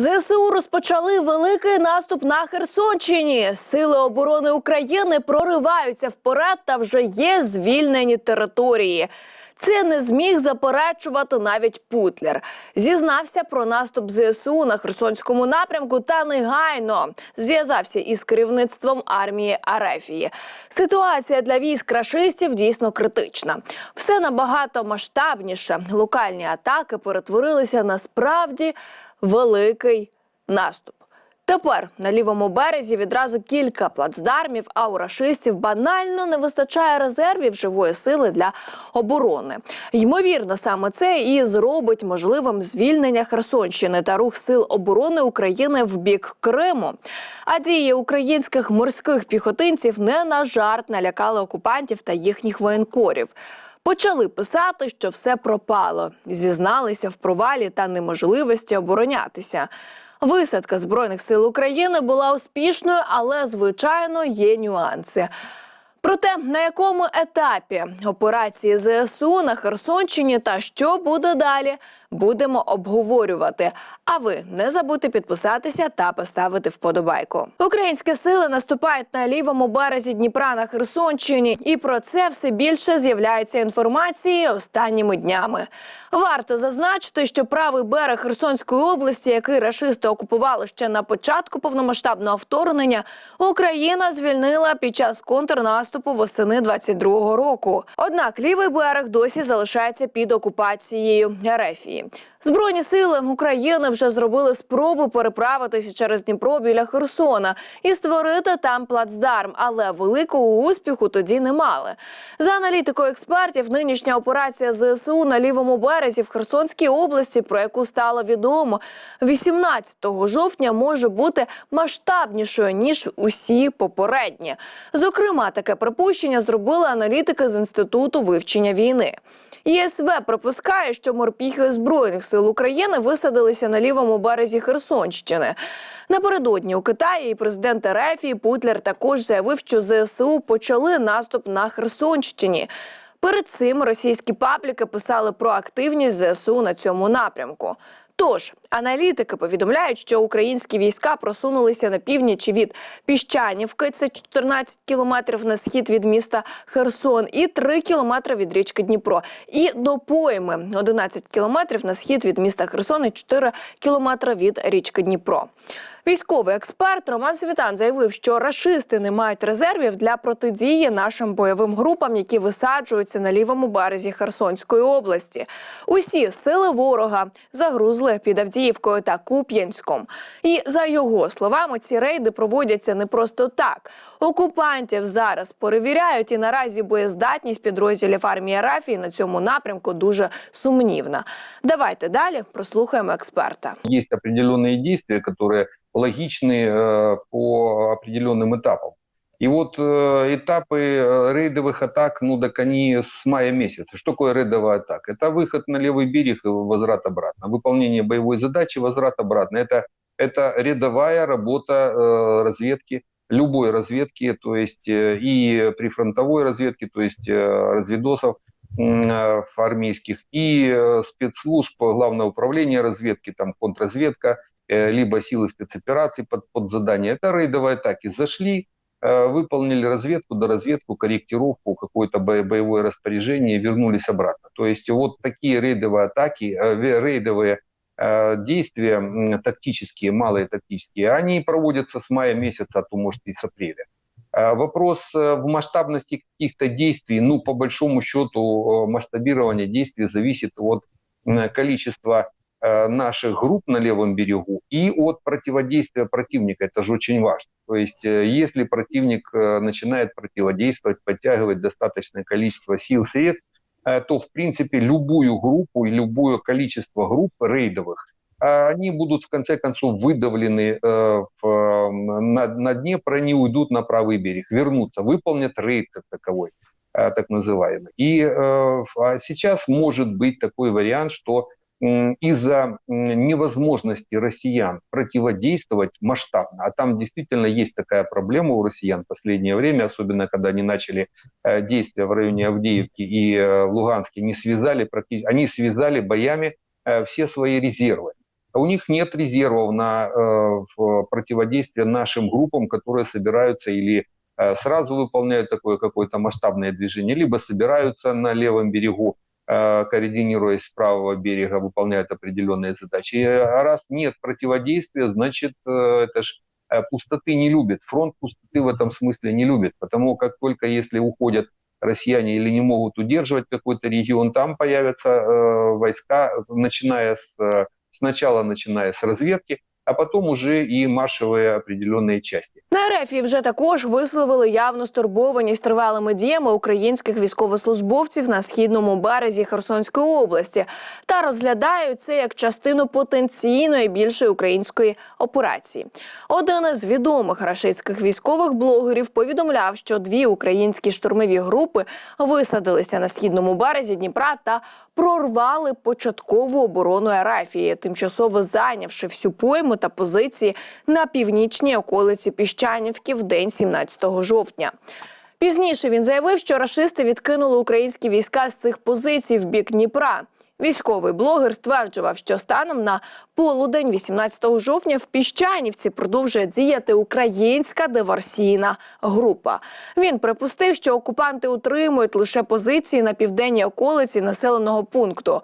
ЗСУ розпочали великий наступ на Херсонщині. Сили оборони України прориваються вперед та вже є звільнені території. Це не зміг заперечувати навіть Путлер. Зізнався про наступ ЗСУ на Херсонському напрямку та негайно зв'язався із керівництвом армії Арефії. Ситуація для військ рашистів дійсно критична. Все набагато масштабніше. Локальні атаки перетворилися на справді великий наступ. Тепер на лівому березі відразу кілька плацдармів, а у рашистів банально не вистачає резервів живої сили для оборони. Ймовірно, саме це і зробить можливим звільнення Херсонщини та рух сил оборони України в бік Криму. А дії українських морських піхотинців не на жарт налякали окупантів та їхніх воєнкорів. Почали писати, що все пропало, зізналися в провалі та неможливості оборонятися. Висадка збройних сил України була успішною, але звичайно є нюанси. Проте на якому етапі операції ЗСУ на Херсонщині та що буде далі, будемо обговорювати. А ви не забудьте підписатися та поставити вподобайку. Українські сили наступають на лівому березі Дніпра на Херсонщині, і про це все більше з'являється інформації останніми днями. Варто зазначити, що правий берег Херсонської області, який рашисти окупували ще на початку повномасштабного вторгнення, Україна звільнила під час контрнаступу восени 22-го року. Однак лівий берег досі залишається під окупацією Ерефії. Збройні сили України вже зробили спробу переправитися через Дніпро біля Херсона і створити там плацдарм, але великого успіху тоді не мали. За аналітикою експертів, нинішня операція ЗСУ на лівому березі в Херсонській області, про яку стало відомо 18 жовтня, може бути масштабнішою ніж усі попередні. Зокрема, таке припущення зробили аналітики з інституту вивчення війни. ЄСВ припускає, що морпіхи збройних сил України висадилися на лівому березі Херсонщини. Напередодні у Китаї і президент Ерефії Путлер також заявив, що ЗСУ почали наступ на Херсонщині. Перед цим російські пабліки писали про активність ЗСУ на цьому напрямку. Тож аналітики повідомляють, що українські війська просунулися на північ від Піщанівки, це 14 кілометрів на схід від міста Херсон, і 3 кілометри від річки Дніпро. І до пойми 11 кілометрів на схід від міста Херсон і 4 кілометри від річки Дніпро. Військовий експерт Роман Світан заявив, що рашисти не мають резервів для протидії нашим бойовим групам, які висаджуються на лівому березі Херсонської області. Усі сили ворога загрузли під Авдіївкою та Куп'янськом. І за його словами, ці рейди проводяться не просто так. Окупантів зараз перевіряють, і наразі боєздатність підрозділів армії Рафії на цьому напрямку дуже сумнівна. Давайте далі прослухаємо експерта. есть определенные действия, которые логичны э, по определенным этапам. И вот э, этапы э, рейдовых атак, ну так они с мая месяца. Что такое рейдовая атака? Это выход на левый берег и возврат обратно. Выполнение боевой задачи, возврат обратно. Это, это рядовая работа э, разведки, любой разведки, то есть э, и прифронтовой разведки, то есть э, разведосов э, армейских, и э, спецслужб, главное управление разведки, там контрразведка, либо силы спецопераций под, под задание. Это рейдовые атаки. Зашли, э, выполнили разведку, доразведку, корректировку, какое-то бо- боевое распоряжение, и вернулись обратно. То есть вот такие рейдовые атаки, э, рейдовые э, действия тактические, малые тактические, они проводятся с мая месяца, а то может и с апреля. Вопрос э, в масштабности каких-то действий, ну, по большому счету, э, масштабирование действий зависит от количества э, наших групп на левом берегу и от противодействия противника. Это же очень важно. То есть, э, если противник э, начинает противодействовать, подтягивать достаточное количество сил, средств, э, то, в принципе, любую группу и любое количество групп рейдовых, они будут, в конце концов, выдавлены э, в, э, на, на Днепр, они уйдут на правый берег, вернутся, выполнят рейд как таковой, э, так называемый. И э, а сейчас может быть такой вариант, что из-за невозможности россиян противодействовать масштабно, а там действительно есть такая проблема у россиян в последнее время, особенно когда они начали э, действия в районе Авдеевки и э, в Луганске, не связали, они связали боями э, все свои резервы. у них нет резервов на противодействие нашим группам, которые собираются или сразу выполняют такое какое-то масштабное движение, либо собираются на левом берегу, координируясь с правого берега, выполняют определенные задачи. И э, раз нет противодействия, значит, э, это ж э, пустоты не любит. Фронт пустоты в этом смысле не любит, потому как только если уходят россияне или не могут удерживать какой-то регион, там появятся э, войска, начиная с э, сначала начиная с разведки, а потом уже и маршевые определенные части. На РФ вже також висловили явну стурбованість тривалими діями українських військовослужбовців на східному березі Херсонської області та розглядають це як частину потенційної більшої української операції. Один із відомих рашистських військових блогерів повідомляв, що дві українські штурмові групи висадилися на східному березі Дніпра та прорвали початкову оборону Арафії, тимчасово зайнявши всю пойму та позиції на північній околиці Піщанівки в день 17 жовтня. Пізніше він заявив, що рашисти відкинули українські війська з цих позицій в бік Дніпра. Військовий блогер стверджував, що станом на полудень 18 жовтня в Піщанівці продовжує діяти українська диверсійна група. Він припустив, що окупанти утримують лише позиції на південній околиці населеного пункту.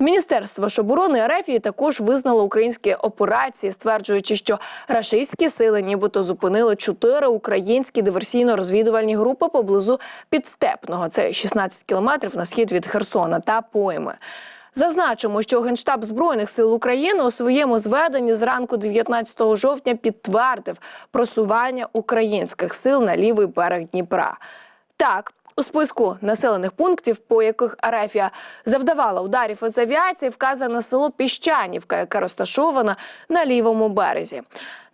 Міністерство ж оборони Ерефії також визнало українські операції, стверджуючи, що рашистські сили нібито зупинили чотири українські диверсійно-розвідувальні групи поблизу підстепного. Це 16 кілометрів на схід від Херсона та Пойми. Зазначимо, що Генштаб Збройних сил України у своєму зведенні зранку 19 жовтня підтвердив просування українських сил на лівий берег Дніпра. Так, у списку населених пунктів, по яких Арефія завдавала ударів із авіації, вказане село Піщанівка, яке розташоване на лівому березі.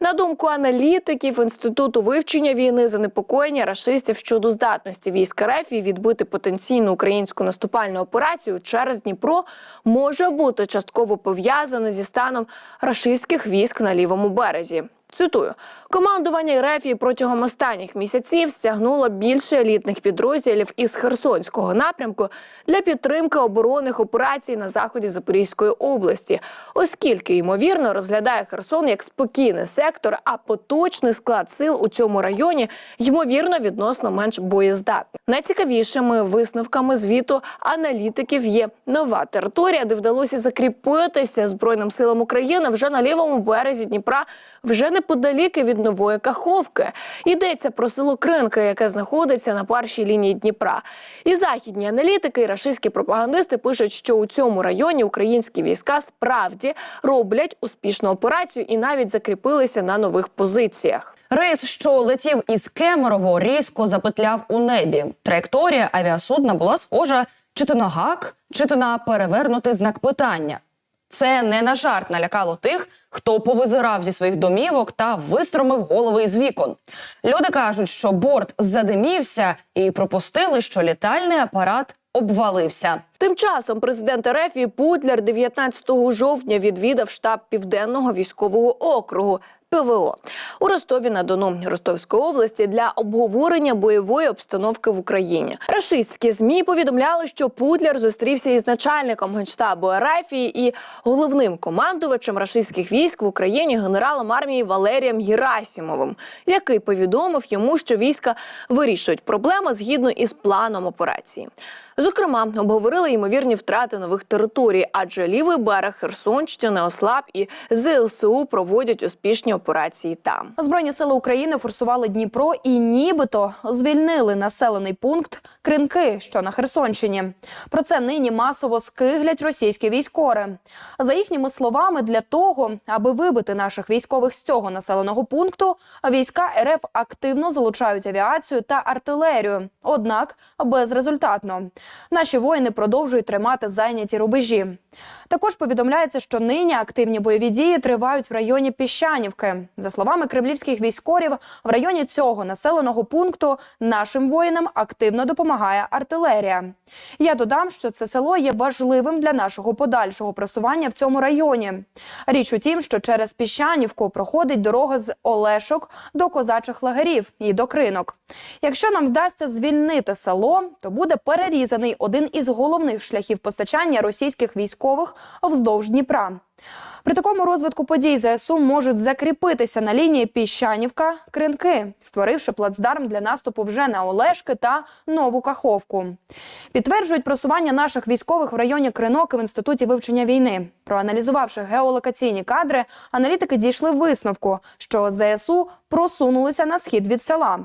На думку аналітиків інституту вивчення війни, занепокоєння рашистів щодо здатності військ Арефії відбити потенційну українську наступальну операцію через Дніпро може бути частково пов'язане зі станом рашистських військ на лівому березі. Цитую, командування Рефії протягом останніх місяців стягнуло більше елітних підрозділів із Херсонського напрямку для підтримки оборонних операцій на заході Запорізької області, оскільки ймовірно розглядає Херсон як спокійний сектор, а поточний склад сил у цьому районі ймовірно відносно менш боєздатний. Найцікавішими висновками звіту аналітиків є нова територія, де вдалося закріпитися збройним силам України вже на лівому березі Дніпра, вже неподалік від нової Каховки. Йдеться про село Кринка, яке знаходиться на першій лінії Дніпра. І західні аналітики і рашистські пропагандисти пишуть, що у цьому районі українські війська справді роблять успішну операцію і навіть закріпилися на нових позиціях. Рейс, що летів із Кемерово, різко запетляв у небі. Траєкторія авіасудна була схожа чи то на гак, чи то на перевернутий знак питання. Це не на жарт налякало тих, хто повизирав зі своїх домівок та вистромив голови із вікон. Люди кажуть, що борт задимівся і пропустили, що літальний апарат обвалився. Тим часом президент РФ Путлер 19 жовтня відвідав штаб Південного військового округу. ПВО у Ростові на Дону Ростовської області для обговорення бойової обстановки в Україні. Рашистські змі повідомляли, що Путляр зустрівся із начальником генштабу Арафії і головним командувачем рашистських військ в Україні генералом армії Валерієм Герасімовим, який повідомив йому, що війська вирішують проблеми згідно із планом операції. Зокрема, обговорили ймовірні втрати нових територій, адже лівий берег Херсонщини ослаб і ЗСУ проводять успішні операції там. Збройні сили України форсували Дніпро і нібито звільнили населений пункт Кринки, що на Херсонщині. Про це нині масово скиглять російські військори. За їхніми словами, для того, аби вибити наших військових з цього населеного пункту, війська РФ активно залучають авіацію та артилерію, однак безрезультатно. Наші воїни продовжують тримати зайняті рубежі. Також повідомляється, що нині активні бойові дії тривають в районі Піщанівки. За словами кремлівських військорів, в районі цього населеного пункту нашим воїнам активно допомагає артилерія. Я додам, що це село є важливим для нашого подальшого просування в цьому районі. Річ у тім, що через Піщанівку проходить дорога з Олешок до козачих лагерів і до кринок. Якщо нам вдасться звільнити село, то буде перерізаний один із головних шляхів постачання російських військових вздовж Дніпра. При такому розвитку подій ЗСУ можуть закріпитися на лінії Піщанівка Кринки, створивши плацдарм для наступу вже на Олешки та Нову Каховку. Підтверджують просування наших військових в районі Кринок і в інституті вивчення війни. Проаналізувавши геолокаційні кадри, аналітики дійшли висновку, що ЗСУ просунулися на схід від села.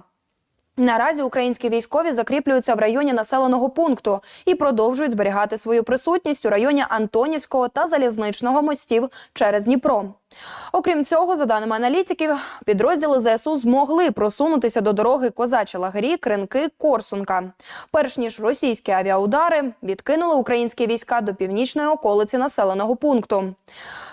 Наразі українські військові закріплюються в районі населеного пункту і продовжують зберігати свою присутність у районі Антонівського та залізничного мостів через Дніпро. Окрім цього, за даними аналітиків, підрозділи ЗСУ змогли просунутися до дороги Козачі Лагері, Кринки, Корсунка. Перш ніж російські авіаудари відкинули українські війська до північної околиці населеного пункту.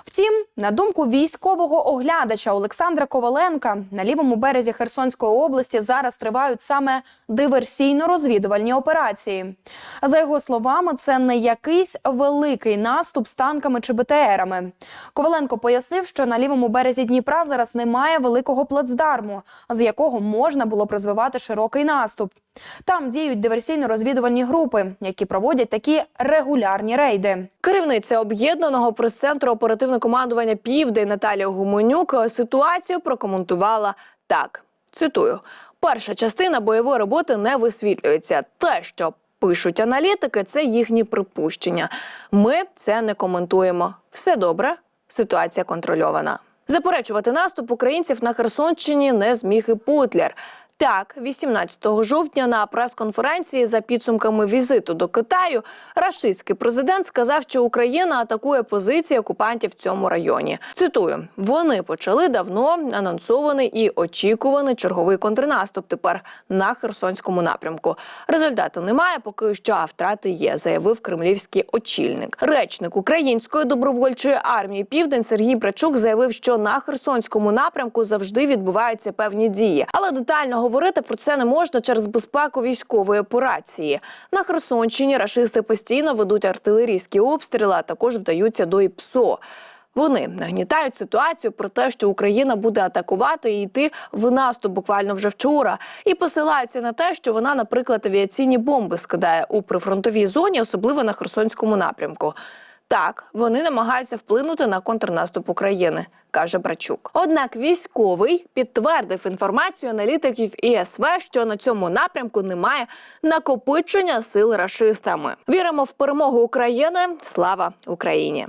Втім, на думку військового оглядача Олександра Коваленка, на лівому березі Херсонської області зараз тривають саме диверсійно-розвідувальні операції. За його словами, це не якийсь великий наступ з танками чи БТРами. Коваленко пояснив, що на лівому березі Дніпра зараз немає великого плацдарму, з якого можна було б розвивати широкий наступ. Там діють диверсійно-розвідувальні групи, які проводять такі регулярні рейди. Керівниця об'єднаного прес-центру оперативне командування Південь Наталія Гуменюк ситуацію прокоментувала так: цитую: перша частина бойової роботи не висвітлюється. Те, що пишуть аналітики, це їхні припущення. Ми це не коментуємо. Все добре, ситуація контрольована. Заперечувати наступ українців на Херсонщині не зміг і Путлер. Так, 18 жовтня на прес-конференції за підсумками візиту до Китаю рашистський президент сказав, що Україна атакує позиції окупантів в цьому районі. Цитую: вони почали давно анонсований і очікуваний черговий контрнаступ. Тепер на Херсонському напрямку. Результату немає, поки що а втрати є, заявив кремлівський очільник. Речник української добровольчої армії Південь Сергій Брачук заявив, що на Херсонському напрямку завжди відбуваються певні дії, але детально говорити про це не можна через безпеку військової операції. На Херсонщині рашисти постійно ведуть артилерійські обстріли, а також вдаються до ІПСО. Вони нагнітають ситуацію про те, що Україна буде атакувати і йти в наступ буквально вже вчора, і посилаються на те, що вона, наприклад, авіаційні бомби скидає у прифронтовій зоні, особливо на Херсонському напрямку. Так, вони намагаються вплинути на контрнаступ України, каже Брачук. Однак військовий підтвердив інформацію аналітиків ІСВ, що на цьому напрямку немає накопичення сил рашистами. Віримо в перемогу України. Слава Україні!